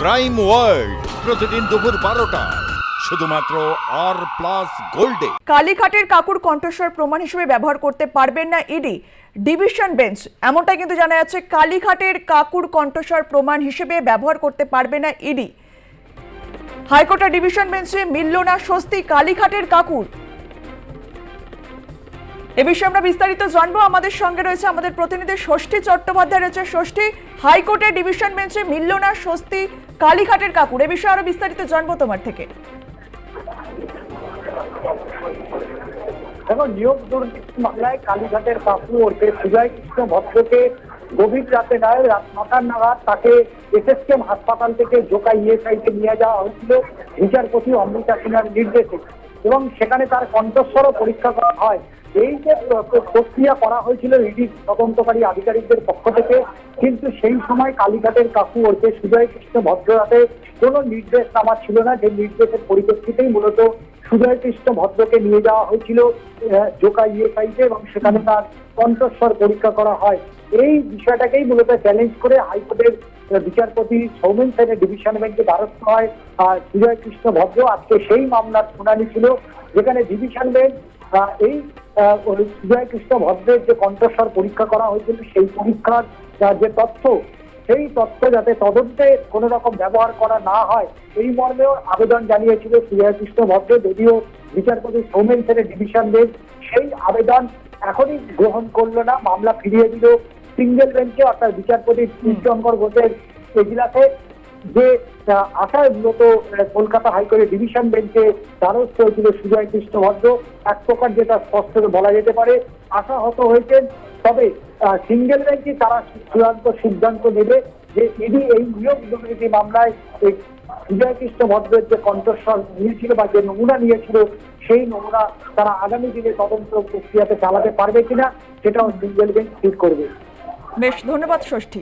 Crime world প্রতিদিন দুপুর বারোটা। শুধুমাত্র আর প্লাস গোল্ডে কালীঘাটের কাকুর কণ্ঠস্বর প্রমাণ হিসেবে ব্যবহার করতে পারবেন না ইডি। ডিভিশন বেঞ্চ এমনটাই কিন্তু জানা যাচ্ছে, কালীঘাটের কাকুর কণ্ঠস্বর প্রমাণ হিসেবে ব্যবহার করতে পারবে না ইডি। হাইকোর্টের ডিভিশন বেঞ্চে মিলল না স্বস্তি কালীঘাটের কাকুর। এ বিষয়ে আমরা বিস্তারিত জানব। আমাদের সঙ্গে রয়েছে আমাদের প্রতিনিধি ষষ্ঠী চট্টোপাধ্যায়, রয়েছে ষষ্ঠী হাইকোর্টের ডিভিশন বেঞ্চে মিলল না স্বস্তি কালীঘাটের কাকুর। এ বিষয়ে আরও বিস্তারিত জানব তোমার থেকে। দেখো, নিয়োগ দুর্নীতি মামলায় কালীঘাটের কাকু ওরফে সুজয় কৃষ্ণ ভদ্রকে গভীর রাতে নয় রাত নটার নাগাদ তাকে এসএসকেএম হাসপাতাল থেকে জোকা ইএসআইতে নিয়ে যাওয়া হয়েছিল। বিচারপতি অমৃতা সিনহার নির্দেশে। এবং সেখানে তার কণ্ঠস্বরও পরীক্ষা করা হয়। এই যে প্রক্রিয়া করা হয়েছিল ইডি তদন্তকারী আধিকারিকদের পক্ষ থেকে, কিন্তু সেই সময় কালীঘাটের কাকু ওরফে সুজয় কৃষ্ণ ভদ্ররাতে কোনো নির্দেশ নামা ছিল না। যে নির্দেশের পরিপ্রেক্ষিতেই মূলত সুজয় কৃষ্ণ ভদ্রকে নিয়ে যাওয়া হয়েছিল জোকা ইএসআইতে এবং সেখানে তার কণ্ঠস্বর পরীক্ষা করা হয়। এই বিষয়টাকেই মূলত চ্যালেঞ্জ করে হাইকোর্টের বিচারপতি সৌমেন সেনের ডিভিশন বেঞ্চে দ্বারস্থ হয় সুজয় কৃষ্ণ ভদ্র আজকে সেই মামলার শুনানি ছিল, যেখানে ডিভিশন বেঞ্চ এই সুজয় কৃষ্ণ ভদ্রের যে কণ্ঠস্বর পরীক্ষা করা হয়েছিল, সেই পরীক্ষার যে তথ্য, সেই তথ্য যাতে তদন্তে কোনো রকম ব্যবহার করা না হয়, এই মর্মেও আবেদন জানিয়েছিল সুজয় কৃষ্ণ ভদ্র, যদিও বিচারপতি সৌমেন সেনের ডিভিশন বেঞ্চ সেই আবেদন এখনই গ্রহণ করল না, মামলা ফিরিয়ে দিল। সিঙ্গেল বেঞ্চে অর্থাৎ বিচারপতি কৃষ্ণঙ্কর ঘোষের এজলাসে যে আশায় মূলত কলকাতা হাইকোর্টের ডিভিশন বেঞ্চে দ্বারস্থ হয়েছিল সুজয় কৃষ্ণ ভদ্র। এক প্রকার যেটা স্পষ্ট বলা যেতে পারে আশাহত হয়েছেন। তবে সিঙ্গেল বেঞ্চে তারা চূড়ান্ত সিদ্ধান্ত নেবে যে ইডি এই নিয়োগ দুর্নীতি মামলায় এই বিজয় কৃষ্ণ ভদ্রের যে কণ্ঠস্বর নিয়েছিল বা যে নমুনা নিয়েছিল সেই নমুনা তারা আগামী দিনে তদন্ত প্রক্রিয়াতে চালাতে পারবে কিনা সেটাও সিঙ্গেল বেঞ্চ ঠিক করবে। বেশ ধন্যবাদ ষষ্ঠী।